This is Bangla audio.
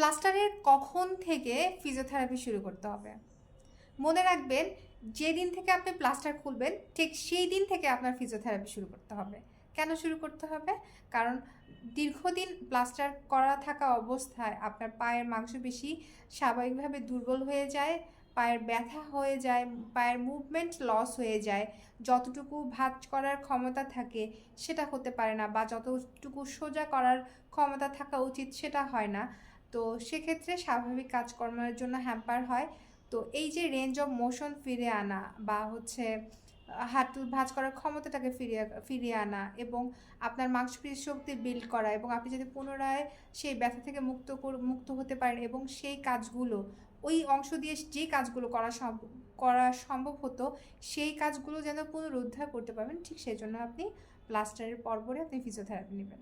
প্লাস্টারের কখন থেকে ফিজিওথেরাপি শুরু করতে হবে? মনে রাখবেন, যেদিন থেকে আপনি প্লাস্টার খুলবেন, ঠিক সেই দিন থেকে আপনার ফিজিওথেরাপি শুরু করতে হবে। কেন শুরু করতে হবে? কারণ দীর্ঘদিন প্লাস্টার করা থাকা অবস্থায় আপনার পায়ের মাংসপেশি স্বাভাবিকভাবে দুর্বল হয়ে যায়, পায়ের ব্যথা হয়ে যায়, পায়ের মুভমেন্ট লস হয়ে যায়। যতটুকু ভাঁজ করার ক্ষমতা থাকে, সেটা হতে পারে না বা যতটুকু সোজা করার ক্ষমতা থাকা উচিত, সেটা হয় না। তো সেক্ষেত্রে স্বাভাবিক কাজকর্মের জন্য হ্যাম্পার হয়। তো এই যে রেঞ্জ অফ মোশন ফিরে আনা বা হচ্ছে হাঁটু ভাঁজ করার ক্ষমতাটাকে ফিরিয়ে ফিরিয়ে আনা এবং আপনার মাংসপেশি শক্তি বিল্ড করা এবং আপনি যদি পুনরায় সেই ব্যথা থেকে মুক্ত মুক্ত হতে পারেন এবং সেই কাজগুলো, ওই অংশ দিয়ে যে কাজগুলো করা করা সম্ভব হতো, সেই কাজগুলো যেন পুনরুদ্ধার করতে পারবেন, ঠিক সেই জন্য আপনি প্লাস্টারের পরপরে আপনি ফিজিওথেরাপি নেবেন।